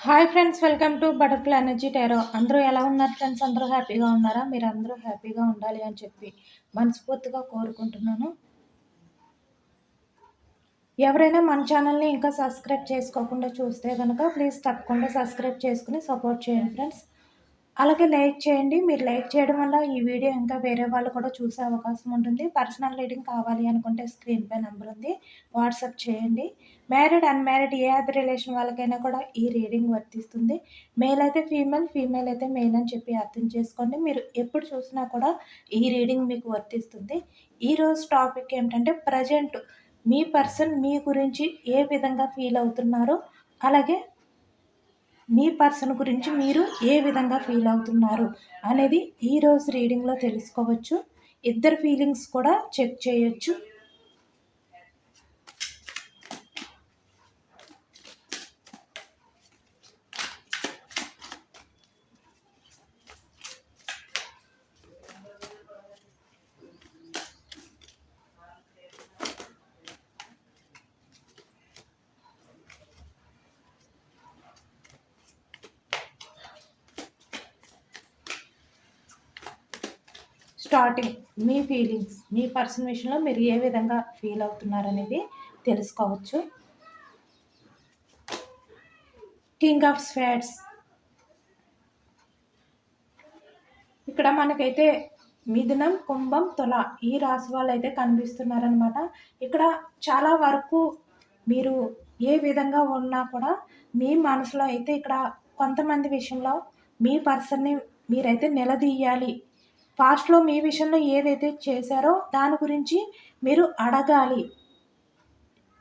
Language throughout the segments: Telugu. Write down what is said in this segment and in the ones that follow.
Hi friends welcome to Butterfly Energy Tarot అందరూ ఎలా ఉన్నారు ఫ్రెండ్స్ అందరూ హ్యాపీగా ఉన్నారా? మీరు అందరూ హ్యాపీగా ఉండాలి అని చెప్పి మనస్ఫూర్తిగా కోరుకుంటున్నాను. ఎవరైనా మన ఛానల్ని ఇంకా సబ్స్క్రైబ్ చేసుకోకుండా చూస్తే కనుక ప్లీజ్ తప్పకుండా సబ్స్క్రైబ్ చేసుకుని సపోర్ట్ చేయండి ఫ్రెండ్స్ అలాగే లైక్ చేయండి. మీరు లైక్ చేయడం వల్ల ఈ వీడియో ఇంకా వేరే వాళ్ళు కూడా చూసే అవకాశం ఉంటుంది. పర్సనల్ రీడింగ్ కావాలి అనుకుంటే స్క్రీన్ పై నెంబర్ ఉంది. వాట్సాప్ చేయండి. మ్యారీడ్ అన్మ్యారీడ్ ఏ అది రిలేషన్ వాళ్ళకైనా కూడా ఈ రీడింగ్ వర్తిస్తుంది. మేల్ అయితే ఫీమేల్ ఫీమేల్ అయితే మేల్ అని చెప్పి అర్థం చేసుకోండి. మీరు ఎప్పుడు చూసినా కూడా ఈ రీడింగ్ మీకు వర్తిస్తుంది. ఈరోజు టాపిక్ ఏమిటంటే ప్రజెంట్ మీ పర్సన్ మీ గురించి ఏ విధంగా ఫీల్ అవుతున్నారో అలాగే మీ పర్సన్ గురించి మీరు ఏ విధంగా ఫీల్ అవుతున్నారు అనేది ఈరోజు రీడింగ్లో తెలుసుకోవచ్చు. ఇద్దరు ఫీలింగ్స్ కూడా చెక్ చేయొచ్చు స్టార్టింగ్ మీ ఫీలింగ్స్ మీ పర్సన్ విషయంలో మీరు ఏ విధంగా ఫీల్ అవుతున్నారనేది తెలుసుకోవచ్చు. కింగ్ ఆఫ్ స్వాట్స్ ఇక్కడ మనకైతే మిథునం కుంభం తుల ఈ రాశి వాళ్ళు అయితే కనిపిస్తున్నారనమాట ఇక్కడ చాలా వరకు మీరు ఏ విధంగా ఉన్నా కూడా మీ మనసులో అయితే ఇక్కడ కొంతమంది విషయంలో మీ పర్సన్ని మీరైతే నిలదీయాలి పాస్ట్లో మీ విషయంలో ఏదైతే చేశారో దాని గురించి మీరు అడగాలి.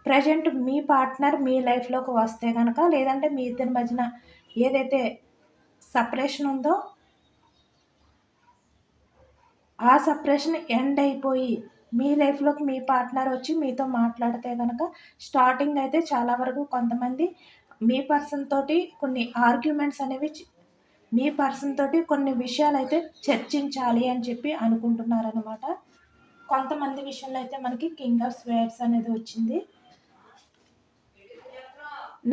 ప్రజెంట్ మీ పార్ట్నర్ మీ లైఫ్లోకి వస్తే కనుక లేదంటే మీ ఇద్దరి మధ్యన ఏదైతే సపరేషన్ ఉందో ఆ సపరేషన్ ఎండ్ అయిపోయి మీ లైఫ్లోకి మీ పార్ట్నర్ వచ్చి మీతో మాట్లాడితే కనుక స్టార్టింగ్ అయితే చాలా వరకు కొంతమంది మీ పర్సన్ తోటి కొన్ని ఆర్గ్యుమెంట్స్ అనేవి మీ పర్సన్ తోటి కొన్ని విషయాలు అయితే చర్చించాలి అని చెప్పి అనుకుంటున్నారనమాట కొంతమంది విషయంలో అయితే మనకి కింగ్ ఆఫ్ స్వేట్స్ అనేది వచ్చింది.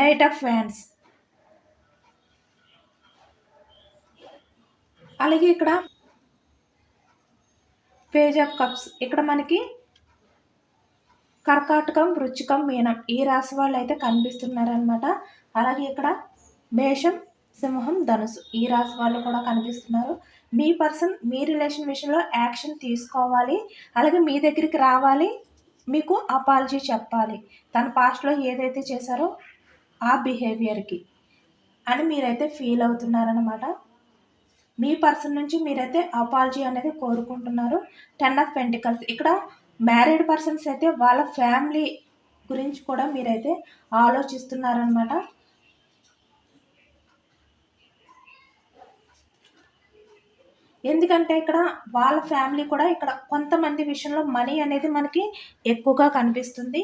నైట్ ఆఫ్ ఫ్యాన్స్. అలాగే ఇక్కడ పేజ్ ఆఫ్ కప్స్. ఇక్కడ మనకి కర్కాటకం రుచికం మీనం ఈ రాశి వాళ్ళు అయితే కనిపిస్తున్నారనమాట అలాగే ఇక్కడ మేషం సింహం ధనుసు ఈ రాశి వాళ్ళు కూడా కనిపిస్తున్నారు. మీ పర్సన్ మీ రిలేషన్ విషయంలో యాక్షన్ తీసుకోవాలి. అలాగే మీ దగ్గరికి రావాలి. మీకు అపాలజీ చెప్పాలి. తన పాస్ట్లో ఏదైతే చేశారో ఆ బిహేవియర్కి అని మీరైతే ఫీల్ అవుతున్నారనమాట మీ పర్సన్ నుంచి మీరైతే అపాలజీ అనేది కోరుకుంటున్నారు. టెన్ ఆఫ్ పెంటికల్స్ ఇక్కడ మ్యారీడ్ పర్సన్స్ అయితే వాళ్ళ ఫ్యామిలీ గురించి కూడా మీరైతే ఆలోచిస్తున్నారనమాట ఎందుకంటే ఇక్కడ వాళ్ళ ఫ్యామిలీ కూడా ఇక్కడ కొంతమంది విషయంలో మనీ అనేది మనకి ఎక్కువగా కనిపిస్తుంది.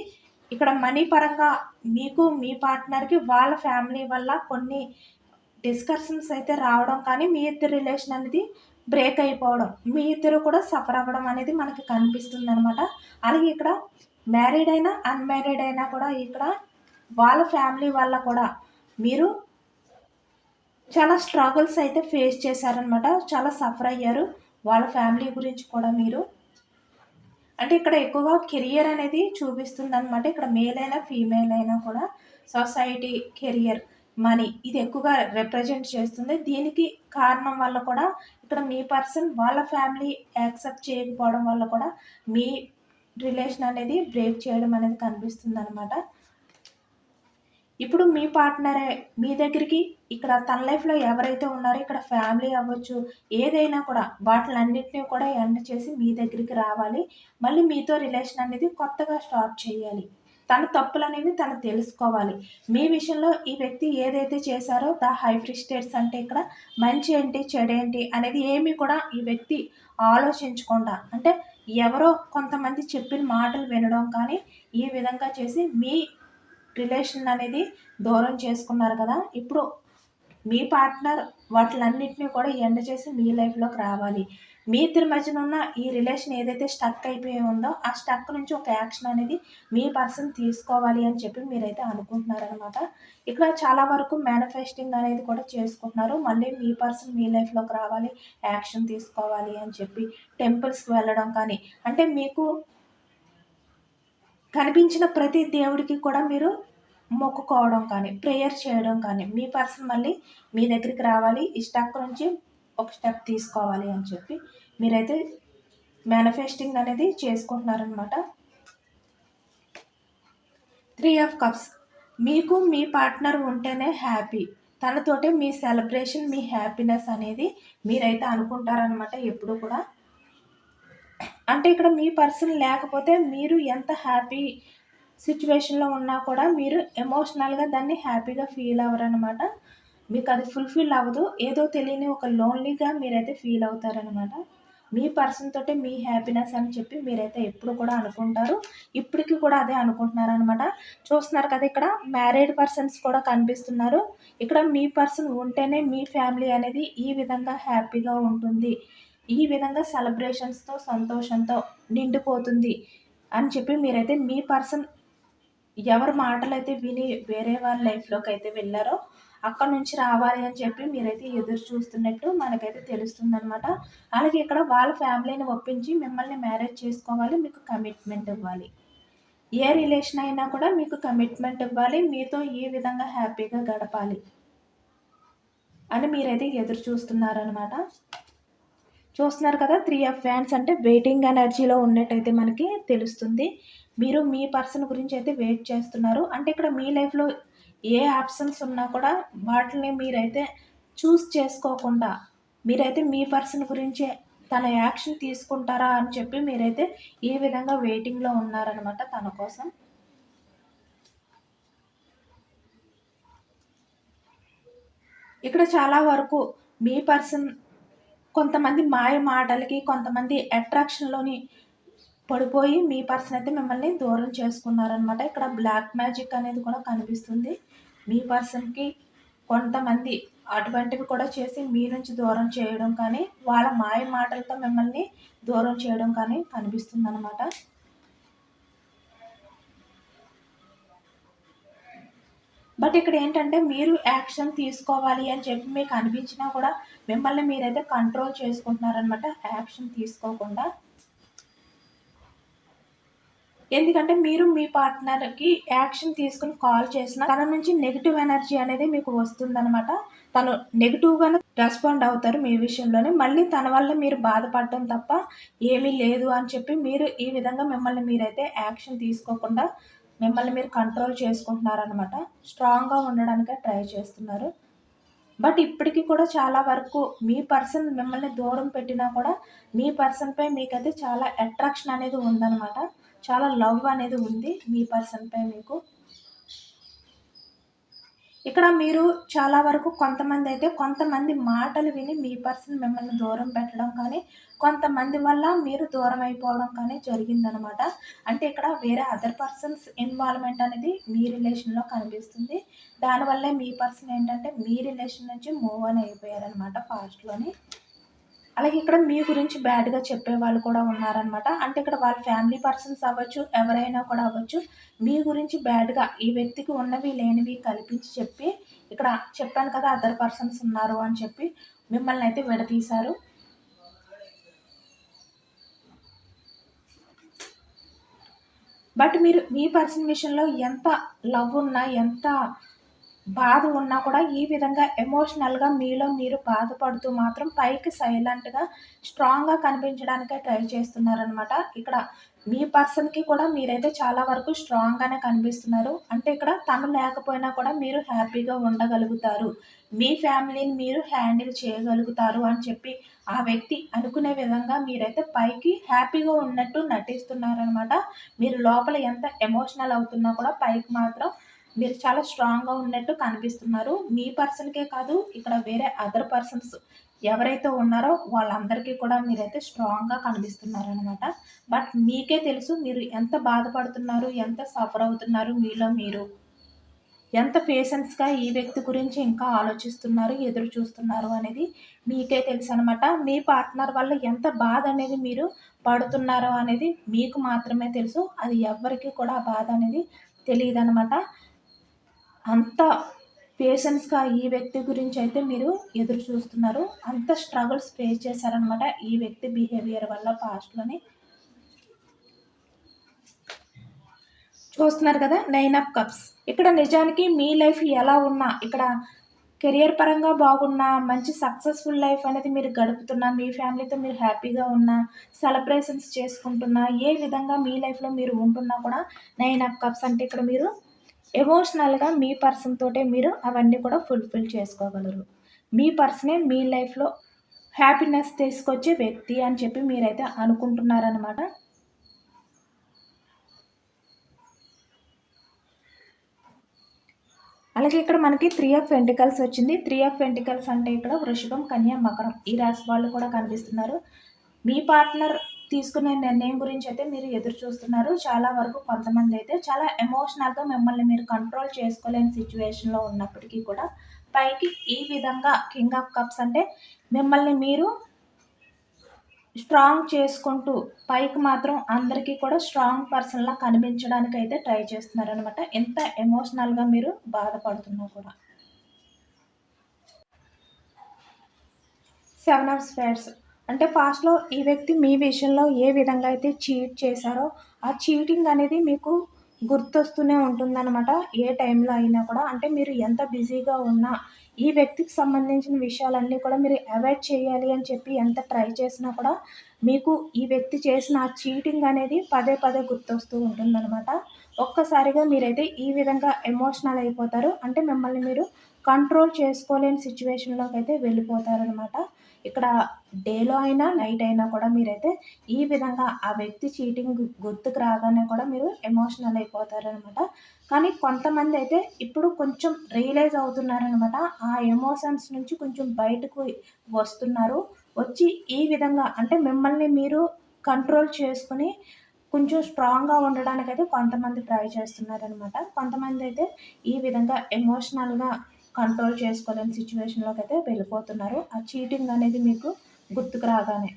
ఇక్కడ మనీ పరంగా మీకు మీ పార్ట్నర్కి వాళ్ళ ఫ్యామిలీ వల్ల కొన్ని డిస్కషన్స్ అయితే రావడం కానీ మీ ఇద్దరు రిలేషన్ అనేది బ్రేక్ అయిపోవడం మీ ఇద్దరు కూడా సఫర్ అవ్వడం అనేది మనకి కనిపిస్తుంది అనమాట అలాగే ఇక్కడ మ్యారీడ్ అయినా అన్మ్యారీడ్ అయినా కూడా ఇక్కడ వాళ్ళ ఫ్యామిలీ వల్ల కూడా మీరు చాలా స్ట్రగుల్స్ అయితే ఫేస్ చేశారనమాట చాలా సఫర్ అయ్యారు. వాళ్ళ ఫ్యామిలీ గురించి కూడా మీరు. అంటే ఇక్కడ ఎక్కువగా కెరియర్ అనేది చూపిస్తుంది అనమాట ఇక్కడ మేల్ అయినా ఫీమేల్ అయినా కూడా సొసైటీ కెరియర్ మనీ ఇది ఎక్కువగా రిప్రజెంట్ చేస్తుంది. దీనికి కారణం వల్ల కూడా ఇక్కడ మీ పర్సన్ వాళ్ళ ఫ్యామిలీ యాక్సెప్ట్ చేయకపోవడం వల్ల కూడా మీ రిలేషన్ అనేది బ్రేక్ చేయడం అనేది కనిపిస్తుంది అనమాట ఇప్పుడు మీ పార్ట్నరే మీ దగ్గరికి ఇక్కడ తన లైఫ్లో ఎవరైతే ఉన్నారో ఇక్కడ ఫ్యామిలీ అవ్వచ్చు ఏదైనా కూడా వాటిలన్నింటినీ కూడా ఎండ్ చేసి మీ దగ్గరికి రావాలి. మళ్ళీ మీతో రిలేషన్ అనేది కొత్తగా స్టార్ట్ చేయాలి. తన తప్పులు అనేవి తను తెలుసుకోవాలి. మీ విషయంలో ఈ వ్యక్తి ఏదైతే చేశారో ద హై స్టేట్స్ అంటే ఇక్కడ మంచి ఏంటి చెడేంటి అనేది ఏమి కూడా ఈ వ్యక్తి ఆలోచించకుండా అంటే ఎవరో కొంతమంది చెప్పిన మాటలు వినడం కానీ ఈ విధంగా చేసి మీ రిలేషన్ అనేది దూరం చేసుకున్నారు కదా ఇప్పుడు మీ పార్ట్నర్ వాటిలన్నింటినీ కూడా ఎండ్ చేసి మీ లైఫ్లోకి రావాలి. మీ ఇద్దరి మధ్యన ఉన్న ఈ రిలేషన్ ఏదైతే స్టక్ అయిపోయి ఉందో ఆ స్టక్ నుంచి ఒక యాక్షన్ అనేది మీ పర్సన్ తీసుకోవాలి అని చెప్పి మీరైతే అనుకుంటున్నారనమాట ఇక్కడ చాలా వరకు మేనిఫెస్టింగ్ అనేది కూడా చేసుకుంటున్నారు. మళ్ళీ మీ పర్సన్ మీ లైఫ్లోకి రావాలి యాక్షన్ తీసుకోవాలి అని చెప్పి టెంపుల్స్కి వెళ్ళడం కానీ అంటే మీకు కనిపించిన ప్రతి దేవుడికి కూడా మీరు మొక్కుకోవడం కానీ ప్రేయర్ చేయడం కానీ మీ పర్సన్ మళ్ళీ మీ దగ్గరికి రావాలి ఈ స్టెప్ నుంచి ఒక స్టెప్ తీసుకోవాలి అని చెప్పి మీరైతే మేనిఫెస్టింగ్ అనేది చేసుకుంటున్నారనమాట త్రీ ఆఫ్ కప్స్ మీకు మీ పార్ట్నర్ ఉంటేనే హ్యాపీ తనతోటే మీ సెలబ్రేషన్ మీ హ్యాపీనెస్ అనేది మీరైతే అనుకుంటారనమాట ఎప్పుడు కూడా. అంటే ఇక్కడ మీ పర్సన్ లేకపోతే మీరు ఎంత హ్యాపీ సిచ్యువేషన్లో ఉన్నా కూడా మీరు ఎమోషనల్గా దాన్ని హ్యాపీగా ఫీల్ అవ్వరనమాట మీకు అది ఫుల్ఫిల్ అవ్వదు. ఏదో తెలియని ఒక లోన్లీగా మీరైతే ఫీల్ అవుతారనమాట మీ పర్సన్ తోటే మీ హ్యాపీనెస్ అని చెప్పి మీరైతే ఎప్పుడు కూడా అనుకుంటారు. ఇప్పటికీ కూడా అదే అనుకుంటున్నారు అనమాట చూస్తున్నారు కదా ఇక్కడ మ్యారీడ్ పర్సన్స్ కూడా కనిపిస్తున్నారు. ఇక్కడ మీ పర్సన్ ఉంటేనే మీ ఫ్యామిలీ అనేది ఈ విధంగా హ్యాపీగా ఉంటుంది. ఈ విధంగా సెలబ్రేషన్స్తో సంతోషంతో నిండిపోతుంది అని చెప్పి మీరైతే మీ పర్సన్ ఎవరి మాటలు అయితే విని వేరే వాళ్ళ లైఫ్లోకి అయితే వెళ్ళారో అక్కడ నుంచి రావాలి అని చెప్పి మీరైతే ఎదురు చూస్తున్నట్టు మనకైతే తెలుస్తుంది అనమాట అలాగే ఇక్కడ వాళ్ళ ఫ్యామిలీని ఒప్పించి మిమ్మల్ని మ్యారేజ్ చేసుకోవాలి మీకు కమిట్మెంట్ ఇవ్వాలి. ఏ రిలేషన్ అయినా కూడా మీకు కమిట్మెంట్ ఇవ్వాలి మీతో ఈ విధంగా హ్యాపీగా గడపాలి అని మీరైతే ఎదురు చూస్తున్నారనమాట చూస్తున్నారు కదా త్రీ ఆఫ్ ఫ్యాన్స్ అంటే వెయిటింగ్ ఎనర్జీలో ఉన్నట్టయితే మనకి తెలుస్తుంది. మీరు మీ పర్సన్ గురించి అయితే వెయిట్ చేస్తున్నారు. అంటే ఇక్కడ మీ లైఫ్లో ఏ ఆప్షన్స్ ఉన్నా కూడా వాటిని మీరైతే చూస్ చేసుకోకుండా మీరైతే మీ పర్సన్ గురించే తన యాక్షన్ తీసుకుంటారా అని చెప్పి మీరైతే ఈ విధంగా వెయిటింగ్లో ఉన్నారనమాట తన కోసం. ఇక్కడ చాలా వరకు మీ పర్సన్ కొంతమంది మాయ మాటలకి కొంతమంది అట్రాక్షన్లోని పడిపోయి మీ పర్సన్ అయితే మిమ్మల్ని దూరం చేసుకున్నారనమాట ఇక్కడ బ్లాక్ మ్యాజిక్ అనేది కూడా కనిపిస్తుంది. మీ పర్సన్కి కొంతమంది అటువంటివి కూడా చేసి మీ నుంచి దూరం చేయడం కానీ వాళ్ళ మాయ మాటలతో మిమ్మల్ని దూరం చేయడం కానీ కనిపిస్తుంది అనమాట బట్ ఇక్కడ ఏంటంటే మీరు యాక్షన్ తీసుకోవాలి అని చెప్పి మీకు అనిపించినా కూడా మిమ్మల్ని మీరైతే కంట్రోల్ చేసుకుంటున్నారనమాట యాక్షన్ తీసుకోకుండా. ఎందుకంటే మీరు మీ పార్ట్నర్కి యాక్షన్ తీసుకుని కాల్ చేసిన తన నుంచి నెగిటివ్ ఎనర్జీ అనేది మీకు వస్తుందనమాట తను నెగిటివ్గానే రెస్పాండ్ అవుతారు మీ విషయంలోనే. మళ్ళీ తన వల్ల మీరు బాధపడటం తప్ప ఏమీ లేదు అని చెప్పి మీరు ఈ విధంగా మిమ్మల్ని మీరైతే యాక్షన్ తీసుకోకుండా మిమ్మల్ని మీరు కంట్రోల్ చేసుకుంటున్నారనమాట స్ట్రాంగ్గా ఉండడానికే ట్రై చేస్తున్నారు. బట్ ఇప్పటికీ కూడా చాలా వరకు మీ పర్సన్ మిమ్మల్ని దూరం పెట్టినా కూడా మీ పర్సన్పై మీకైతే చాలా అట్రాక్షన్ అనేది ఉందన్నమాట. చాలా లవ్ అనేది ఉంది మీ పర్సన్పై మీకు. ఇక్కడ మీరు చాలా వరకు కొంతమంది అయితే కొంతమంది మాటలు విని మీ పర్సన్ మిమ్మల్ని దూరం పెట్టడం కానీ కొంతమంది వల్ల మీరు దూరం అయిపోవడం కానీ జరిగిందనమాట. అంటే ఇక్కడ వేరే అదర్ పర్సన్స్ ఇన్వాల్వ్మెంట్ అనేది మీ రిలేషన్లో కనిపిస్తుంది. దానివల్లే మీ పర్సన్ ఏంటంటే మీ రిలేషన్ నుంచి మూవ్ అని అయిపోయారనమాట ఫాస్ట్లోని అలాగే ఇక్కడ మీ గురించి బ్యాడ్గా చెప్పే వాళ్ళు కూడా ఉన్నారనమాట అంటే ఇక్కడ వాళ్ళ ఫ్యామిలీ పర్సన్స్ అవ్వచ్చు ఎవరైనా కూడా అవ్వచ్చు మీ గురించి బ్యాడ్గా ఈ వ్యక్తికి ఉన్నవి లేనివి కల్పించి చెప్పి ఇక్కడ చెప్పాను కదా అదర్ పర్సన్స్ ఉన్నారు అని చెప్పి మిమ్మల్ని అయితే విడతీశారు బట్ మీరు మీ పర్సన్ విషయంలో ఎంత లవ్ ఉన్నా ఎంత బాధ ఉన్నా కూడా ఈ విధంగా ఎమోషనల్గా మీలో మీరు బాధపడుతూ మాత్రం పైకి సైలెంట్గా స్ట్రాంగ్గా కనిపించడానికే ట్రై చేస్తున్నారనమాట ఇక్కడ మీ పర్సన్కి కూడా మీరైతే చాలా వరకు స్ట్రాంగ్గానే కనిపిస్తున్నారు. అంటే ఇక్కడ తను లేకపోయినా కూడా మీరు హ్యాపీగా ఉండగలుగుతారు. మీ ఫ్యామిలీని మీరు హ్యాండిల్ చేయగలుగుతారు అని చెప్పి ఆ వ్యక్తి అనుకునే విధంగా మీరైతే పైకి హ్యాపీగా ఉన్నట్టు నటిస్తున్నారనమాట మీరు లోపల ఎంత ఎమోషనల్ అవుతున్నా కూడా పైకి మాత్రం మీరు చాలా స్ట్రాంగ్గా ఉన్నట్టు కనిపిస్తున్నారు. మీ పర్సన్కే కాదు ఇక్కడ వేరే అదర్ పర్సన్స్ ఎవరైతే ఉన్నారో వాళ్ళందరికీ కూడా మీరైతే స్ట్రాంగ్గా కనిపిస్తున్నారనమాట బట్ మీకే తెలుసు మీరు ఎంత బాధపడుతున్నారు ఎంత సఫర్ అవుతున్నారు మీలో మీరు. ఎంత పేషెన్స్గా ఈ వ్యక్తి గురించి ఇంకా ఆలోచిస్తున్నారు ఎదురు చూస్తున్నారు అనేది మీకే తెలుసు అనమాట మీ పార్ట్నర్ వల్ల ఎంత బాధ అనేది మీరు పడుతున్నారో అనేది మీకు మాత్రమే తెలుసు. అది ఎవరికి కూడా ఆ బాధ అనేది తెలియదు అనమాట అంత పేషెన్స్గా ఈ వ్యక్తి గురించి అయితే మీరు ఎదురు చూస్తున్నారు. అంత స్ట్రగుల్స్ ఫేస్ చేశారనమాట ఈ వ్యక్తి బిహేవియర్ వల్ల పాస్ట్లోని చూస్తున్నారు కదా నైన్ ఆఫ్ కప్స్ ఇక్కడ నిజానికి మీ లైఫ్ ఎలా ఉన్నా ఇక్కడ కెరియర్ పరంగా బాగున్నా మంచి సక్సెస్ఫుల్ లైఫ్ అనేది మీరు గడుపుతున్నా మీ ఫ్యామిలీతో మీరు హ్యాపీగా ఉన్నా సెలబ్రేషన్స్ చేసుకుంటున్నా ఏ విధంగా మీ లైఫ్లో మీరు ఉంటున్నా కూడా నైన్ ఆఫ్ కప్స్ అంటే ఇక్కడ మీరు ఎమోషనల్గా మీ పర్సన్ తోటే మీరు అవన్నీ కూడా ఫుల్ఫిల్ చేసుకోగలరు. మీ పర్సనే మీ లైఫ్లో హ్యాపీనెస్ తీసుకొచ్చే వ్యక్తి అని చెప్పి మీరైతే అనుకుంటున్నారనమాట అలాగే ఇక్కడ మనకి త్రీ ఆఫ్ వెంటికల్స్ వచ్చింది. త్రీ ఆఫ్ వెంటికల్స్ అంటే ఇక్కడ వృషభం కన్యా మకరం. ఈ రాశి వాళ్ళు కూడా కనిపిస్తున్నారు. మీ పార్ట్నర్ తీసుకునే నిర్ణయం గురించి అయితే మీరు ఎదురు చూస్తున్నారు. చాలా వరకు కొంతమంది అయితే చాలా ఎమోషనల్గా మిమ్మల్ని మీరు కంట్రోల్ చేసుకోలేని సిచ్యువేషన్లో ఉన్నప్పటికీ కూడా పైకి ఈ విధంగా కింగ్ ఆఫ్ కప్స్ అంటే మిమ్మల్ని మీరు స్ట్రాంగ్ చేసుకుంటూ పైకి మాత్రం అందరికీ కూడా స్ట్రాంగ్ పర్సన్లా కనిపించడానికి అయితే ట్రై చేస్తున్నారనమాట ఎంత ఎమోషనల్గా మీరు బాధపడుతున్నా కూడా. సెవెన్ ఆఫ్ స్పేర్స్ అంటే పాస్ట్లో ఈ వ్యక్తి మీ విషయంలో ఏ విధంగా అయితే చీట్ చేశారో ఆ చీటింగ్ అనేది మీకు గుర్తొస్తూనే ఉంటుందన్నమాట. ఏ టైంలో అయినా కూడా. అంటే మీరు ఎంత బిజీగా ఉన్నా ఈ వ్యక్తికి సంబంధించిన విషయాలన్నీ కూడా మీరు అవాయిడ్ చేయాలి అని చెప్పి ఎంత ట్రై చేసినా కూడా మీకు ఈ వ్యక్తి చేసిన ఆ చీటింగ్ అనేది పదే పదే గుర్తొస్తూ ఉంటుందన్నమాట. ఒక్కసారిగా మీరైతే ఈ విధంగా ఎమోషనల్ అయిపోతారు. అంటే మిమ్మల్ని మీరు కంట్రోల్ చేసుకోలేని సిచ్యువేషన్లోకి అయితే వెళ్ళిపోతారనమాట ఇక్కడ డేలో అయినా నైట్ అయినా కూడా మీరైతే ఈ విధంగా ఆ వ్యక్తి చీటింగ్ గుర్తుకు రాగానే కూడా మీరు ఎమోషనల్ అయిపోతారనమాట. కానీ కొంతమంది అయితే ఇప్పుడు కొంచెం రియలైజ్ అవుతున్నారనమాట. ఆ ఎమోషన్స్ నుంచి కొంచెం బయటకు వస్తున్నారు. వచ్చి ఈ విధంగా అంటే మిమ్మల్ని మీరు కంట్రోల్ చేసుకుని కొంచెం స్ట్రాంగ్గా ఉండడానికైతే కొంతమంది ట్రై చేస్తున్నారనమాట. కొంతమంది అయితే ఈ విధంగా ఎమోషనల్గా కంట్రోల్ చేసుకోలేని సిచ్యువేషన్లోకి అయితే వెళ్ళిపోతున్నారు. ఆ చీటింగ్ అనేది మీకు గుర్తుకు రాగానే.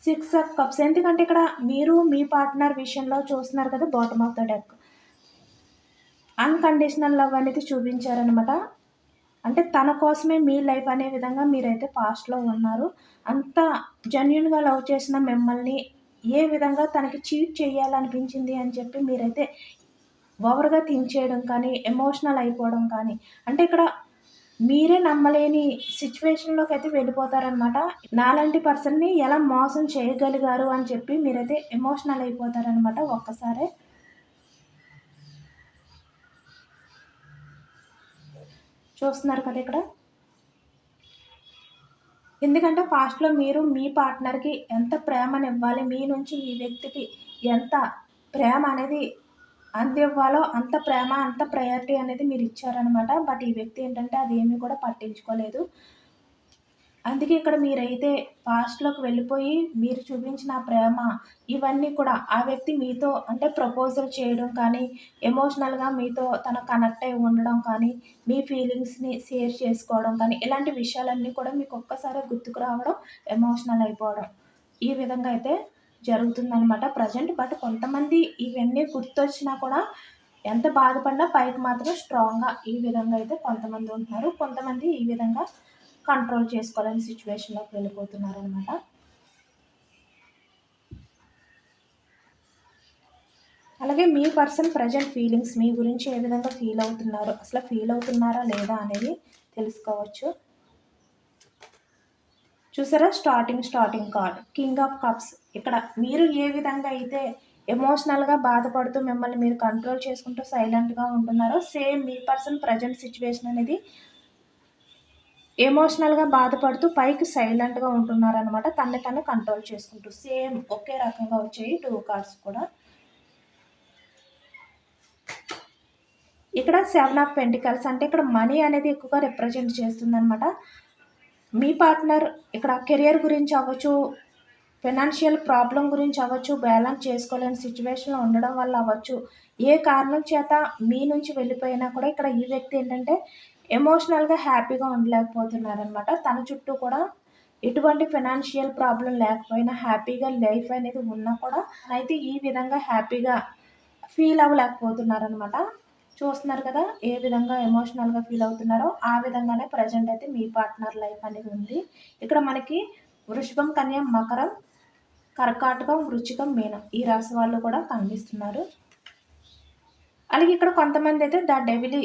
సిక్స్ ఆఫ్ కప్స్ ఎందుకంటే ఇక్కడ మీరు మీ పార్ట్నర్ విషయంలో చూస్తున్నారు కదా bottom of the deck unconditional love అనేది చూపించారనమాట అంటే తన కోసమే మీ లైఫ్ అనే విధంగా మీరైతే పాస్ట్లో ఉన్నారు. అంత జెన్యున్గా లవ్ చేసిన మిమ్మల్ని ఏ విధంగా తనకి చీట్ చేయాలనిపించింది అని చెప్పి మీరైతే ఓవర్గా థింక్ చేయడం కానీ ఎమోషనల్ అయిపోవడం కానీ అంటే ఇక్కడ మీరే నమ్మలేని సిచ్యువేషన్లోకి అయితే వెళ్ళిపోతారనమాట నాలాంటి పర్సన్ని ఎలా మోసం చేయగలిగారు అని చెప్పి మీరైతే ఎమోషనల్ అయిపోతారనమాట ఒక్కసారే. చూస్తున్నారు కదా ఇక్కడ. ఎందుకంటే పాస్ట్లో మీరు మీ పార్ట్నర్కి ఎంత ప్రేమనివ్వాలి మీ నుంచి ఈ వ్యక్తికి ఎంత ప్రేమ అనేది అందివ్వాలో అంత ప్రేమ అంత ప్రయారిటీ అనేది మీరు ఇచ్చారనమాట. బట్ ఈ వ్యక్తి ఏంటంటే అది ఏమీ కూడా పట్టించుకోలేదు. అందుకే ఇక్కడ మీరైతే పాస్ట్లోకి వెళ్ళిపోయి మీరు చూపించిన ప్రేమ ఇవన్నీ కూడా ఆ వ్యక్తి మీతో అంటే ప్రపోజల్ చేయడం కానీ ఎమోషనల్గా మీతో తన కనెక్ట్ అయి ఉండడం కానీ మీ ఫీలింగ్స్ని షేర్ చేసుకోవడం కానీ ఇలాంటి విషయాలన్నీ కూడా మీకు ఒక్కసారి గుర్తుకు రావడం ఎమోషనల్ అయిపోవడం. ఈ విధంగా అయితే జరుగుతుందనమాట ప్రజెంట్ బట్ కొంతమంది ఇవన్నీ గుర్తొచ్చినా కూడా ఎంత బాధపడినా పైకి మాత్రం స్ట్రాంగ్గా ఈ విధంగా అయితే కొంతమంది ఉంటున్నారు. కొంతమంది ఈ విధంగా కంట్రోల్ చేసుకోలేని సిచ్యువేషన్లోకి వెళ్ళిపోతున్నారు అనమాట అలాగే మీ పర్సన్ ప్రజెంట్ ఫీలింగ్స్ మీ గురించి ఏ విధంగా ఫీల్ అవుతున్నారు? అసలు ఫీల్ అవుతున్నారా లేదా అనేది తెలుసుకోవచ్చు. చూసారా? Starting starting card. King of cups. ఇక్కడ మీరు ఏ విధంగా అయితే ఎమోషనల్గా బాధపడుతూ మిమ్మల్ని మీరు కంట్రోల్ చేసుకుంటూ సైలెంట్గా ఉంటున్నారో సేమ్ మీ పర్సన్ ప్రజెంట్ సిచ్యువేషన్ అనేది ఎమోషనల్గా బాధపడుతూ పైకి సైలెంట్గా ఉంటున్నారనమాట తన్ని తను కంట్రోల్ చేసుకుంటూ సేమ్ ఒకే రకంగా వచ్చాయి టూ కార్డ్స్ కూడా. ఇక్కడ సెవెన్ ఆఫ్ పెంటికల్స్ అంటే ఇక్కడ మనీ అనేది ఎక్కువగా రిప్రజెంట్ చేస్తుంది అనమాట మీ పార్ట్నర్ ఇక్కడ కెరియర్ గురించి అవ్వచ్చు ఫైనాన్షియల్ ప్రాబ్లం గురించి అవ్వచ్చు బ్యాలెన్స్ చేసుకోలేని సిచ్యువేషన్లో ఉండడం వల్ల అవ్వచ్చు. ఏ కారణం చేత మీ నుంచి వెళ్ళిపోయినా కూడా ఇక్కడ ఈ వ్యక్తి ఏంటంటే ఎమోషనల్గా హ్యాపీగా ఉండలేకపోతున్నారనమాట. తన చుట్టూ కూడా ఎటువంటి ఫైనాన్షియల్ ప్రాబ్లం లేకపోయినా హ్యాపీగా లైఫ్ అనేది ఉన్నా కూడా అయితే ఈ విధంగా హ్యాపీగా ఫీల్ అవ్వలేకపోతున్నారనమాట. చూస్తున్నారు కదా ఏ విధంగా ఎమోషనల్గా ఫీల్ అవుతున్నారో ఆ విధంగానే ప్రజెంట్ అయితే మీ పార్ట్నర్ లైఫ్ అనేది ఉంది. ఇక్కడ మనకి వృషభం కన్యా మకరం కర్కాటకం వృచ్చికం మీనం ఈ రాశి వాళ్ళు కూడా కనిపిస్తున్నారు. అలాగే ఇక్కడ కొంతమంది అయితే ద డెవిలీ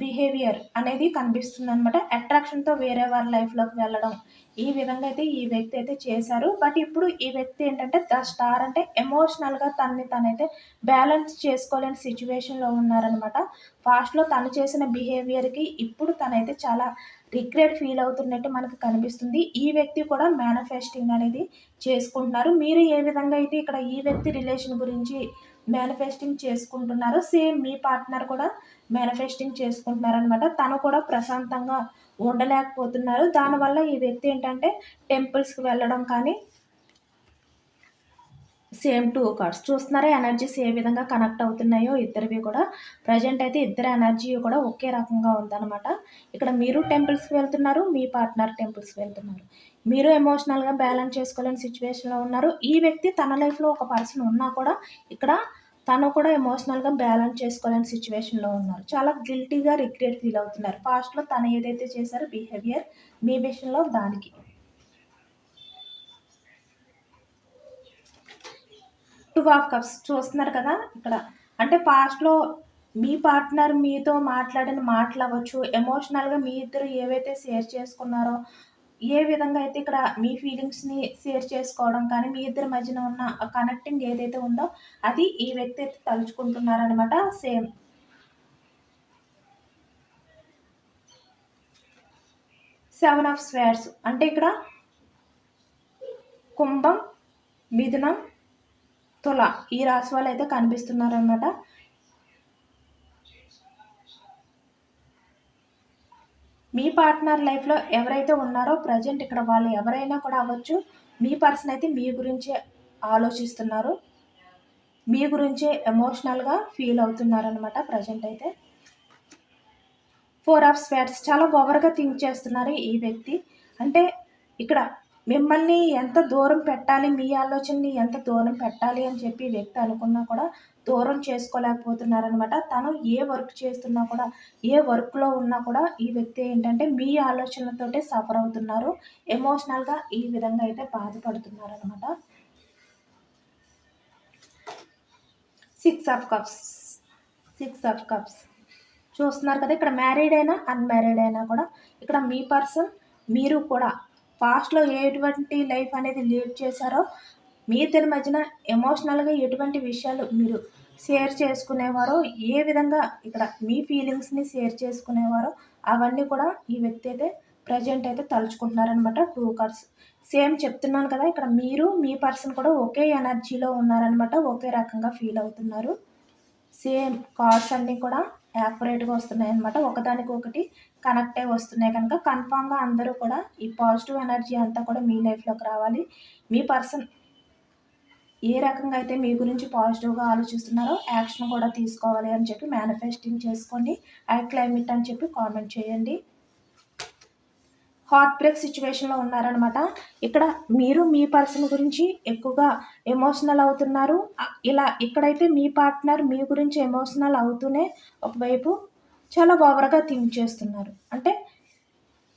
బిహేవియర్ అనేది కనిపిస్తుంది అనమాట అట్రాక్షన్తో వేరే వాళ్ళ లైఫ్లోకి వెళ్ళడం. ఈ విధంగా అయితే ఈ వ్యక్తి అయితే చేశారు. బట్ ఇప్పుడు ఈ వ్యక్తి ఏంటంటే ద స్టార్ అంటే ఎమోషనల్గా తనని తనైతే బ్యాలెన్స్ చేసుకోలేని సిచ్యువేషన్లో ఉన్నారనమాట ఫాస్ట్లో తను చేసిన బిహేవియర్కి ఇప్పుడు తనైతే చాలా రిగ్రెట్ ఫీల్ అవుతున్నట్టు మనకు కనిపిస్తుంది. ఈ వ్యక్తి కూడా మేనిఫెస్టింగ్ అనేది చేసుకుంటున్నారు. మీరు ఏ విధంగా అయితే ఇక్కడ ఈ వ్యక్తి రిలేషన్ గురించి మేనిఫెస్టింగ్ చేసుకుంటున్నారు సేమ్ మీ పార్ట్నర్ కూడా మేనిఫెస్టింగ్ చేసుకుంటున్నారు అనమాట తను కూడా ప్రశాంతంగా ఉండలేకపోతున్నారు. దానివల్ల ఈ వ్యక్తి ఏంటంటే టెంపుల్స్కి వెళ్ళడం కానీ సేమ్ టూ కార్డ్స్ చూస్తున్నారా ఎనర్జీస్ ఏ విధంగా కనెక్ట్ అవుతున్నాయో ఇద్దరివి కూడా. ప్రజెంట్ అయితే ఇద్దరు ఎనర్జీ కూడా ఒకే రకంగా ఉందన్నమాట. ఇక్కడ మీరు టెంపుల్స్కి వెళ్తున్నారు మీ పార్ట్నర్ టెంపుల్స్కి వెళ్తున్నారు. మీరు ఎమోషనల్గా బ్యాలెన్స్ చేసుకోలేని సిచ్యువేషన్లో ఉన్నారు. ఈ వ్యక్తి తన లైఫ్లో ఒక పర్సన్ ఉన్నా కూడా ఇక్కడ తను కూడా ఎమోషనల్గా బ్యాలెన్స్ చేసుకోలేని సిచ్యువేషన్లో ఉన్నారు. చాలా గిల్టీగా రిగ్రెట్ ఫీల్ అవుతున్నారు. పాస్ట్లో తను ఏదైతే చేశారో బిహేవియర్ మీ విషయంలో దానికి. టూ ఆఫ్ కప్స్ చూస్తున్నారు కదా ఇక్కడ. అంటే పాస్ట్లో మీ పార్ట్నర్ మీతో మాట్లాడిన మాటలు అవ్వచ్చు. ఎమోషనల్గా మీ ఇద్దరు ఏవైతే షేర్ చేసుకున్నారో ఏ విధంగా అయితే ఇక్కడ మీ ఫీలింగ్స్ని షేర్ చేసుకోవడం కానీ మీ ఇద్దరి మధ్యన ఉన్న కనెక్టింగ్ ఏదైతే ఉందో అది ఈ వ్యక్తి అయితే తలుచుకుంటున్నారనమాట సేమ్ సెవెన్ ఆఫ్ స్వేర్స్ అంటే ఇక్కడ కుంభం మిథునం తుల ఈ రాశి వాళ్ళు అయితే కనిపిస్తున్నారనమాట మీ పార్ట్నర్ లైఫ్లో ఎవరైతే ఉన్నారో ప్రజెంట్ ఇక్కడ వాళ్ళు ఎవరైనా కూడా అవ్వచ్చు. మీ పర్సన్ అయితే మీ గురించే ఆలోచిస్తున్నారు. మీ గురించే ఎమోషనల్గా ఫీల్ అవుతున్నారనమాట ప్రజెంట్ అయితే. ఫోర్ ఆఫ్ స్వేట్స్ చాలా ఓవర్గా థింక్ చేస్తున్నారు ఈ వ్యక్తి. అంటే ఇక్కడ మిమ్మల్ని ఎంత దూరం పెట్టాలి మీ ఆలోచనని ఎంత దూరం పెట్టాలి అని చెప్పి వ్యక్తి అనుకున్నా కూడా దూరం చేసుకోలేకపోతున్నారనమాట తను ఏ వర్క్ చేస్తున్నా కూడా ఏ వర్క్లో ఉన్నా కూడా ఈ వ్యక్తి ఏంటంటే మీ ఆలోచనలతోటే సఫర్ అవుతున్నారు. ఎమోషనల్గా ఈ విధంగా అయితే బాధపడుతున్నారు అనమాట six of cups six of cups చూస్తున్నారు కదా ఇక్కడ మ్యారీడ్ అయినా అన్మ్యారీడ్ అయినా కూడా ఇక్కడ మీ పర్సన్ మీరు కూడా పాస్ట్లో ఎటువంటి లైఫ్ అనేది లీడ్ చేశారో మీ ఇద్దరి మధ్యన ఎమోషనల్గా ఎటువంటి విషయాలు మీరు షేర్ చేసుకునేవారో ఏ విధంగా ఇక్కడ మీ ఫీలింగ్స్ని షేర్ చేసుకునేవారో అవన్నీ కూడా ఈ వ్యక్తి అయితే ప్రజెంట్ అయితే తలుచుకుంటున్నారనమాట టూ కార్డ్స్ సేమ్ చెప్తున్నాను కదా ఇక్కడ మీరు మీ పర్సన్ కూడా ఒకే ఎనర్జీలో ఉన్నారనమాట ఒకే రకంగా ఫీల్ అవుతున్నారు. సేమ్ కార్డ్స్ అన్నీ కూడా యాక్యురేట్గా వస్తున్నాయి అనమాట ఒకదానికి ఒకటి కనెక్ట్ అయి వస్తున్నాయి కనుక కన్ఫామ్గా అందరూ కూడా ఈ పాజిటివ్ ఎనర్జీ అంతా కూడా మీ లైఫ్లోకి రావాలి. మీ పర్సన్ ఏ రకంగా అయితే మీ గురించి పాజిటివ్గా ఆలోచిస్తున్నారో యాక్షన్ కూడా తీసుకోవాలి అని చెప్పి మేనిఫెస్టింగ్ చేసుకోండి. ఐ క్లైమేట్ అని చెప్పి కామెంట్ చేయండి. హార్ట్ బ్రేక్ సిచ్యువేషన్లో ఉన్నారనమాట ఇక్కడ మీరు మీ పర్సన్ గురించి ఎక్కువగా ఎమోషనల్ అవుతున్నారు. ఇలా ఇక్కడైతే మీ పార్ట్నర్ మీ గురించి ఎమోషనల్ అవుతూనే ఒకవైపు చాలా ఓవర్గా థింక్ చేస్తున్నారు. అంటే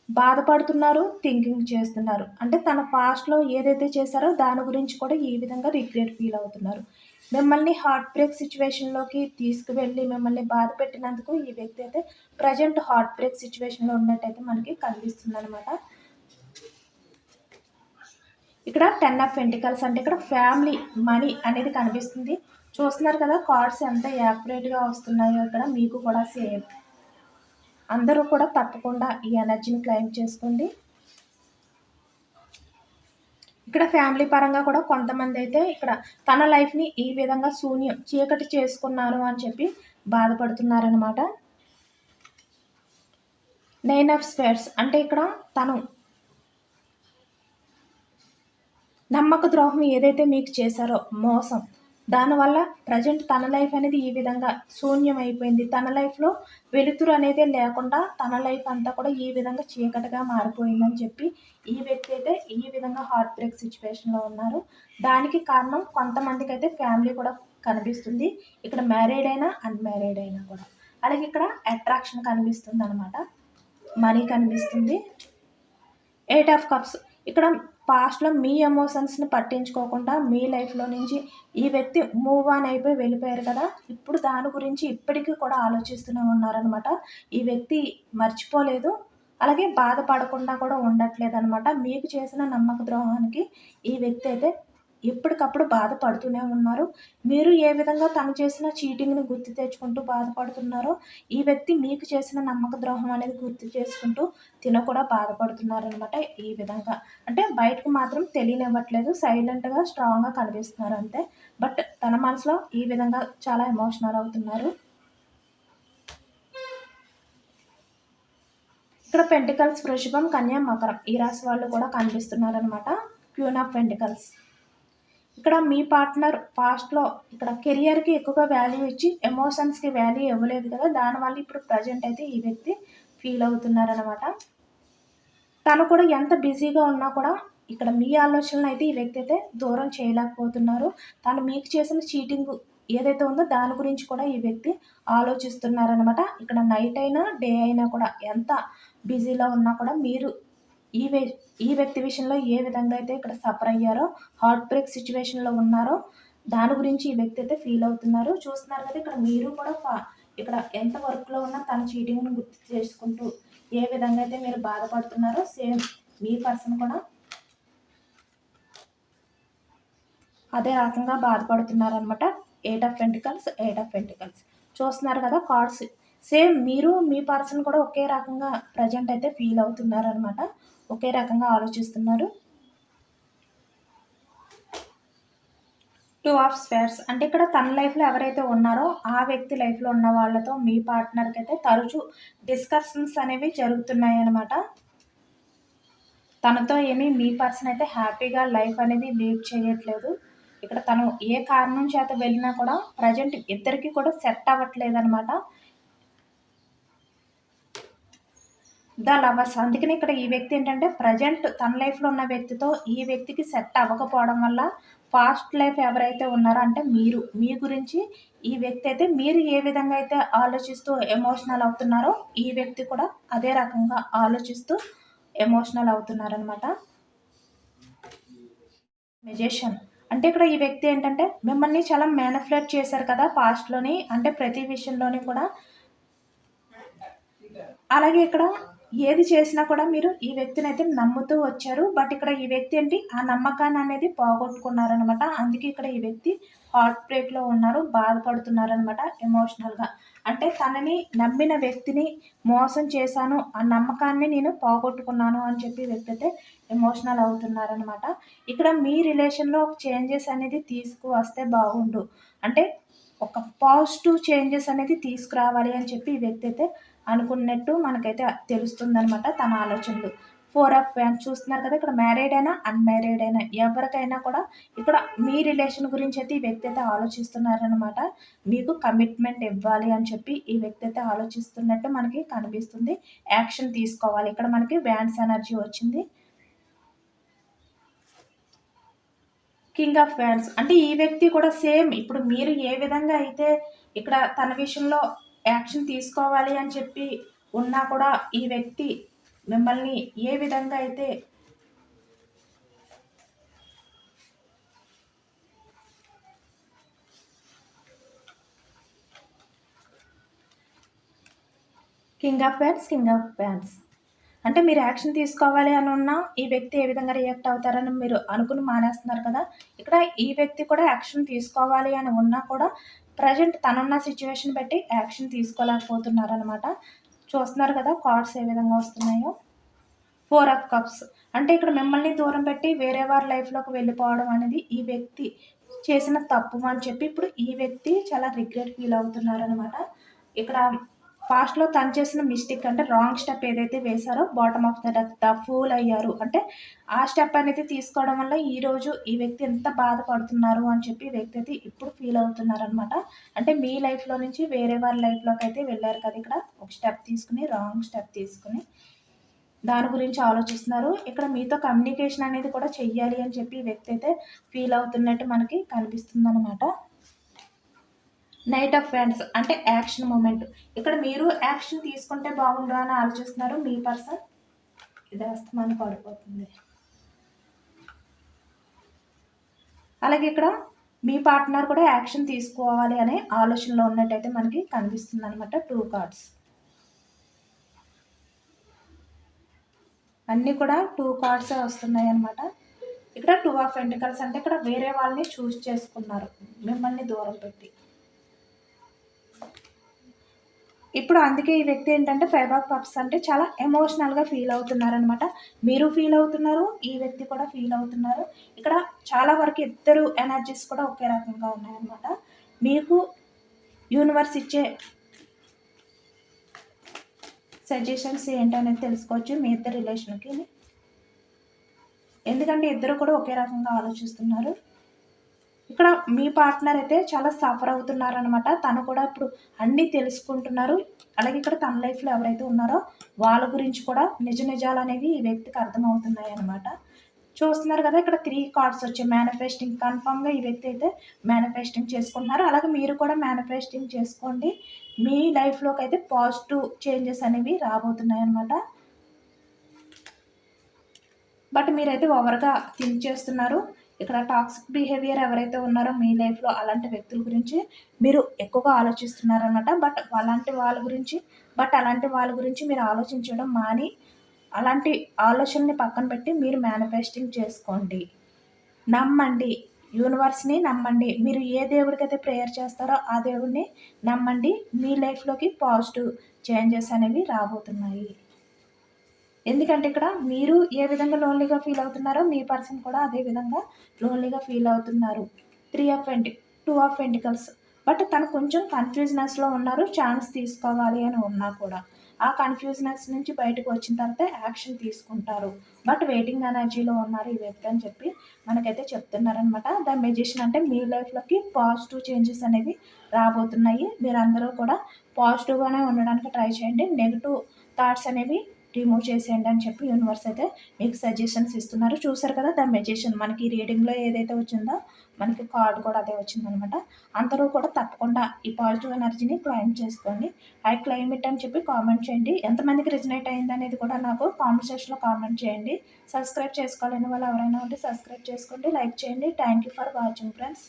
బాధపడుతున్నారు థింకింగ్ చేస్తున్నారు. అంటే తన పాస్ట్లో ఏదైతే చేశారో దాని గురించి కూడా ఈ విధంగా రిగ్రెట్ ఫీల్ అవుతున్నారు. మిమ్మల్ని హార్ట్ బ్రేక్ సిచ్యువేషన్లోకి తీసుకువెళ్ళి మిమ్మల్ని బాధ పెట్టినందుకు ఈ వ్యక్తి అయితే ప్రజెంట్ హార్ట్ బ్రేక్ సిచ్యువేషన్లో ఉన్నట్టయితే మనకి కనిపిస్తుంది అనమాట ఇక్కడ టెన్ ఆఫ్ పెంటికల్స్ అంటే ఇక్కడ ఫ్యామిలీ మనీ అనేది కనిపిస్తుంది. చూస్తున్నారు కదా కార్డ్స్ ఎంత యాక్యురేట్గా వస్తున్నాయో ఇక్కడ మీకు కూడా సేమ్ అందరూ కూడా తప్పకుండా ఈ ఎనర్జీని క్లైమ్ చేసుకోండి. ఇక్కడ ఫ్యామిలీ పరంగా కూడా కొంతమంది అయితే ఇక్కడ తన లైఫ్ని ఈ విధంగా శూన్యం చీకటి చేసుకున్నారు అని చెప్పి బాధపడుతున్నారనమాట నైన్ ఆఫ్ స్పేర్స్ అంటే ఇక్కడ తను నమ్మక ద్రోహం ఏదైతే మీకు చేశారో మోసం దానివల్ల ప్రజెంట్ తన లైఫ్ అనేది ఈ విధంగా శూన్యం అయిపోయింది తన లైఫ్లో వెలుతురు అనేది లేకుండా తన లైఫ్ అంతా కూడా ఈ విధంగా చీకటిగా మారిపోయిందని చెప్పి ఈ వ్యక్తి అయితే ఈ విధంగా హార్ట్ బ్రేక్ సిచ్యువేషన్లో ఉన్నారు. దానికి కారణం కొంతమందికి అయితే ఫ్యామిలీ కూడా కనిపిస్తుంది. ఇక్కడ మ్యారీడ్ అయినా అన్మ్యారీడ్ అయినా కూడా. అలాగే ఇక్కడ అట్రాక్షన్ కనిపిస్తుంది అనమాట మనీ కనిపిస్తుంది. ఎయిట్ ఆఫ్ కప్స్ ఇక్కడ పాస్ట్లో మీ ఎమోషన్స్ని పట్టించుకోకుండా మీ లైఫ్లో నుంచి ఈ వ్యక్తి మూవ్ ఆన్ అయిపోయి వెళ్ళిపోయారు కదా ఇప్పుడు దాని గురించి ఇప్పటికీ కూడా ఆలోచిస్తూనే ఉన్నారనమాట ఈ వ్యక్తి మర్చిపోలేదు అలాగే బాధపడకుండా కూడా ఉండట్లేదు అనమాట మీకు చేసిన నమ్మక ద్రోహానికి ఈ వ్యక్తి అయితే ఎప్పటికప్పుడు బాధపడుతూనే ఉన్నారు. మీరు ఏ విధంగా తను చేసిన చీటింగ్ని గుర్తు తెచ్చుకుంటూ బాధపడుతున్నారో ఈ వ్యక్తి మీకు చేసిన నమ్మక ద్రోహం అనేది గుర్తు చేసుకుంటూ తిన కూడా బాధపడుతున్నారు అనమాట ఈ విధంగా. అంటే బయటకు మాత్రం తెలియనివ్వట్లేదు. సైలెంట్గా స్ట్రాంగ్గా కనిపిస్తున్నారు అంతే. బట్ తన మనసులో ఈ విధంగా చాలా ఎమోషనల్ అవుతున్నారు. ఇక్కడ పెంటికల్స్ వృషభం కన్యా మకరం ఈ రాశి వాళ్ళు కూడా కనిపిస్తున్నారు అనమాట క్యూన్ ఆఫ్ పెంటికల్స్ ఇక్కడ మీ పార్ట్నర్ పాస్ట్లో ఇక్కడ కెరియర్కి ఎక్కువగా వాల్యూ ఇచ్చి ఎమోషన్స్కి వాల్యూ ఇవ్వలేదు కదా దానివల్ల ఇప్పుడు ప్రజెంట్ అయితే ఈ వ్యక్తి ఫీల్ అవుతున్నారనమాట తను కూడా ఎంత బిజీగా ఉన్నా కూడా ఇక్కడ మీ ఆలోచనలు అయితే ఈ వ్యక్తి అయితే దూరం చేయలేకపోతున్నారు. తను మీకు చేసిన చీటింగ్ ఏదైతే ఉందో దాని గురించి కూడా ఈ వ్యక్తి ఆలోచిస్తున్నారనమాట ఇక్కడ నైట్ అయినా డే అయినా కూడా ఎంత బిజీలో ఉన్నా కూడా మీరు ఈ వే ఈ వ్యక్తి విషయంలో ఏ విధంగా అయితే ఇక్కడ సఫర్ అయ్యారో హార్ట్ బ్రేక్ సిచ్యువేషన్లో ఉన్నారో దాని గురించి ఈ వ్యక్తి అయితే ఫీల్ అవుతున్నారు. చూస్తున్నారు కదా ఇక్కడ మీరు కూడా ఇక్కడ ఎంత వర్క్లో ఉన్నా తన చీటింగ్ను గుర్తు చేసుకుంటూ ఏ విధంగా అయితే మీరు బాధపడుతున్నారో సేమ్ మీ పర్సన్ కూడా అదే రకంగా బాధపడుతున్నారు అనమాట eight of pentacles eight of pentacles చూస్తున్నారు కదా కార్డ్స్ సేమ్ మీరు మీ పర్సన్ కూడా ఒకే రకంగా ప్రజెంట్ అయితే ఫీల్ అవుతున్నారు అనమాట ఒకే రకంగా ఆలోచిస్తున్నారు. టూ ఆఫ్ స్పేర్స్ అంటే ఇక్కడ తన లైఫ్లో ఎవరైతే ఉన్నారో ఆ వ్యక్తి లైఫ్లో ఉన్న వాళ్ళతో మీ పార్ట్నర్కి అయితే తరచూ డిస్కషన్స్ అనేవి జరుగుతున్నాయి అనమాట తనతో ఏమీ మీ పర్సన్ అయితే హ్యాపీగా లైఫ్ అనేది లీడ్ చేయట్లేదు. ఇక్కడ తను ఏ కారణం చేత వెళ్ళినా కూడా ప్రజెంట్ ఇద్దరికి కూడా సెట్ అవ్వట్లేదు అనమాట ద లవర్స్. అందుకని ఇక్కడ ఈ వ్యక్తి ఏంటంటే ప్రజెంట్ తన లైఫ్లో ఉన్న వ్యక్తితో ఈ వ్యక్తికి సెట్ అవ్వకపోవడం వల్ల ఫాస్ట్ లైఫ్ ఎవరైతే ఉన్నారో అంటే మీరు మీ గురించి ఈ వ్యక్తి అయితే మీరు ఏ విధంగా అయితే ఆలోచిస్తూ ఎమోషనల్ అవుతున్నారో ఈ వ్యక్తి కూడా అదే రకంగా ఆలోచిస్తూ ఎమోషనల్ అవుతున్నారనమాట మెజేషన్. అంటే ఇక్కడ ఈ వ్యక్తి ఏంటంటే మిమ్మల్ని చాలా మేనిఫ్లేట్ చేశారు కదా పాస్ట్లోని అంటే ప్రతి విషయంలోని కూడా. అలాగే ఇక్కడ ఏది చేసినా కూడా మీరు ఈ వ్యక్తిని అయితే నమ్ముతూ వచ్చారు. బట్ ఇక్కడ ఈ వ్యక్తి ఏంటి? ఆ నమ్మకాన్ని అనేది పోగొట్టుకున్నారనమాట అందుకే ఇక్కడ ఈ వ్యక్తి హార్ట్ బ్రేక్లో ఉన్నారు బాధపడుతున్నారనమాట ఎమోషనల్గా అంటే తనని నమ్మిన వ్యక్తిని మోసం చేశాను ఆ నమ్మకాన్ని నేను పోగొట్టుకున్నాను అని చెప్పి వ్యక్తి అయితే ఎమోషనల్ అవుతున్నారనమాట ఇక్కడ మీ రిలేషన్లో ఒక చేంజెస్ అనేది తీసుకువస్తే బాగుండు. అంటే ఒక పాజిటివ్ చేంజెస్ అనేది తీసుకురావాలి అని చెప్పి ఈ వ్యక్తి అయితే అనుకున్నట్టు మనకైతే తెలుస్తుంది అనమాట తన ఆలోచనలు. ఫోర్ ఆఫ్ ఫ్యాన్స్ చూస్తున్నారు కదా ఇక్కడ మ్యారీడ్ అయినా అన్మ్యారీడ్ అయినా ఎవరికైనా కూడా ఇక్కడ మీ రిలేషన్ గురించి అయితే ఈ వ్యక్తి అయితే ఆలోచిస్తున్నారనమాట మీకు కమిట్మెంట్ ఇవ్వాలి అని చెప్పి ఈ వ్యక్తి అయితే ఆలోచిస్తున్నట్టు మనకి కనిపిస్తుంది. యాక్షన్ తీసుకోవాలి. ఇక్కడ మనకి వ్యాన్స్ ఎనర్జీ వచ్చింది. కింగ్ ఆఫ్ వ్యాన్స్ అంటే ఈ వ్యక్తి కూడా సేమ్ ఇప్పుడు మీరు ఏ విధంగా అయితే ఇక్కడ తన విషయంలో యాక్షన్ తీసుకోవాలి అని చెప్పి ఉన్నా కూడా ఈ వ్యక్తి మిమ్మల్ని ఏ విధంగా అయితే king of fans king of fans అంటే మీరు యాక్షన్ తీసుకోవాలి అని ఉన్నా ఈ వ్యక్తి ఏ విధంగా రియాక్ట్ అవుతారని మీరు అనుకుని మానేస్తున్నారు కదా ఇక్కడ ఈ వ్యక్తి కూడా యాక్షన్ తీసుకోవాలి అని ఉన్నా కూడా ప్రజెంట్ తనున్న సిచ్యువేషన్ బట్టి యాక్షన్ తీసుకోలేకపోతున్నారు అనమాట చూస్తున్నారు కదా కార్డ్స్ ఏ విధంగా వస్తున్నాయో. Four of cups. అంటే ఇక్కడ మిమ్మల్ని దూరం పెట్టి వేరే వారి లైఫ్లోకి వెళ్ళిపోవడం అనేది ఈ వ్యక్తి చేసిన తప్పు అని చెప్పి ఇప్పుడు ఈ వ్యక్తి చాలా రిగ్రెట్ ఫీల్ అవుతున్నారనమాట ఇక్కడ పాస్ట్లో తను చేసిన మిస్టేక్ అంటే రాంగ్ స్టెప్ ఏదైతే వేశారో bottom of the the fool అయ్యారు. అంటే ఆ స్టెప్ అనేది తీసుకోవడం వల్ల ఈరోజు ఈ వ్యక్తి ఎంత బాధపడుతున్నారు అని చెప్పి వ్యక్తి అయితే ఇప్పుడు ఫీల్ అవుతున్నారు అనమాట అంటే మీ లైఫ్లో నుంచి వేరే వారి లైఫ్లోకి అయితే వెళ్ళారు కదా ఇక్కడ. ఒక స్టెప్ తీసుకుని రాంగ్ స్టెప్ తీసుకుని దాని గురించి ఆలోచిస్తున్నారు. ఇక్కడ మీతో కమ్యూనికేషన్ అనేది కూడా చెయ్యాలి అని చెప్పి వ్యక్తి అయితే ఫీల్ అవుతున్నట్టు మనకి కనిపిస్తుంది అనమాట నైట్ ఆఫ్ ఫ్రెండ్స్ అంటే యాక్షన్ మూమెంట్ ఇక్కడ మీరు యాక్షన్ తీసుకుంటే బాగుండు అని ఆలోచిస్తున్నారు మీ పర్సన్ ఇది అస్తమానం పడిపోతుంది. అలాగే ఇక్కడ మీ పార్ట్నర్ కూడా యాక్షన్ తీసుకోవాలి అనే ఆలోచనలో ఉన్నట్టయితే మనకి కనిపిస్తుంది అనమాట టూ కార్డ్స్ అన్నీ కూడా టూ కార్డ్సే వస్తున్నాయి అనమాట ఇక్కడ టూ ఆఫ్ ఎంటికల్స్ అంటే ఇక్కడ వేరే వాళ్ళని చూస్ చేసుకున్నారు. మిమ్మల్ని దూరం పెట్టి. ఇప్పుడు అందుకే ఈ వ్యక్తి ఏంటంటే ఫైబాక్ పప్స్ అంటే చాలా ఎమోషనల్గా ఫీల్ అవుతున్నారనమాట మీరు ఫీల్ అవుతున్నారు ఈ వ్యక్తి కూడా ఫీల్ అవుతున్నారు. ఇక్కడ చాలా వరకు ఇద్దరు ఎనర్జీస్ కూడా ఒకే రకంగా ఉన్నాయన్నమాట. మీకు యూనివర్స్ ఇచ్చే సజెషన్స్ ఏంటనేది తెలుసుకోవచ్చు మీ ఇద్దరు రిలేషన్కి ఎందుకంటే ఇద్దరు కూడా ఒకే రకంగా ఆలోచిస్తున్నారు. ఇక్కడ మీ పార్ట్నర్ అయితే చాలా సఫర్ అవుతున్నారు అనమాట తను కూడా ఇప్పుడు అన్నీ తెలుసుకుంటున్నారు. అలాగే ఇక్కడ తన లైఫ్లో ఎవరైతే ఉన్నారో వాళ్ళ గురించి కూడా నిజ నిజాలు అనేవి ఈ వ్యక్తికి అర్థమవుతున్నాయి అనమాట చూస్తున్నారు కదా ఇక్కడ త్రీ కార్డ్స్ వచ్చాయి. మేనిఫెస్టింగ్ కన్ఫామ్గా ఈ వ్యక్తి అయితే మేనిఫెస్టింగ్ చేసుకుంటున్నారు. అలాగే మీరు కూడా మేనిఫెస్టింగ్ చేసుకోండి. మీ లైఫ్లోకి అయితే పాజిటివ్ చేంజెస్ అనేవి రాబోతున్నాయి అనమాట బట్ మీరైతే ఓవర్గా థింక్ చేస్తున్నారు. ఇక్కడ టాక్సిక్ బిహేవియర్ ఎవరైతే ఉన్నారో మీ లైఫ్లో అలాంటి వ్యక్తుల గురించి మీరు ఎక్కువగా ఆలోచిస్తున్నారనమాట బట్ అలాంటి వాళ్ళ గురించి బట్ అలాంటి వాళ్ళ గురించి మీరు ఆలోచించడం మాని అలాంటి ఆలోచనని పక్కన పెట్టి మీరు మేనిఫెస్టింగ్ చేసుకోండి. నమ్మండి. యూనివర్స్ని నమ్మండి. మీరు ఏ దేవుడికైతే ప్రేయర్ చేస్తారో ఆ దేవుడిని నమ్మండి. మీ లైఫ్లోకి పాజిటివ్ చేంజెస్ అనేవి రాబోతున్నాయి. ఎందుకంటే ఇక్కడ మీరు ఏ విధంగా లోన్లీగా ఫీల్ అవుతున్నారో మీ పర్సన్ కూడా అదే విధంగా లోన్లీగా ఫీల్ అవుతున్నారు. త్రీ ఆఫ్ వెంటి టూ ఆఫ్ వెంటికల్స్ బట్ తను కొంచెం కన్ఫ్యూజ్నెస్లో ఉన్నారు ఛాన్స్ తీసుకోవాలి అని ఉన్నా కూడా. ఆ కన్ఫ్యూజ్నెస్ నుంచి బయటకు వచ్చిన తర్వాత యాక్షన్ తీసుకుంటారు. బట్ వెయిటింగ్ ఎనర్జీలో ఉన్నారు ఈ వ్యక్తి అని చెప్పి మనకైతే చెప్తున్నారనమాట ద మెజిషియన్ అంటే మీ లైఫ్లోకి పాజిటివ్ చేంజెస్ అనేవి రాబోతున్నాయి. మీరందరూ కూడా పాజిటివ్గానే ఉండడానికి ట్రై చేయండి. నెగిటివ్ థాట్స్ అనేవి రిమూవ్ చేసేయండి అని చెప్పి యూనివర్స్ అయితే మీకు సజెషన్స్ ఇస్తున్నారు. చూసారు కదా ద మెజిషియన్ మనకి రీడింగ్లో ఏదైతే వచ్చిందో మనకి కార్డు కూడా అదే వచ్చిందనమాట. అందరూ కూడా తప్పకుండా ఈ పాజిటివ్ ఎనర్జీని క్లైమ్ చేసుకోండి. ఐ క్లైమేట్ అని చెప్పి కామెంట్ చేయండి. ఎంతమందికి రిజనేట్ అయింది అనేది కూడా నాకు కామెంట్ సెక్షన్లో కామెంట్ చేయండి. సబ్స్క్రైబ్ చేసుకోవాలని వాళ్ళు ఎవరైనా ఉంటే సబ్స్క్రైబ్ చేసుకోండి. లైక్ చేయండి. Thank you for watching friends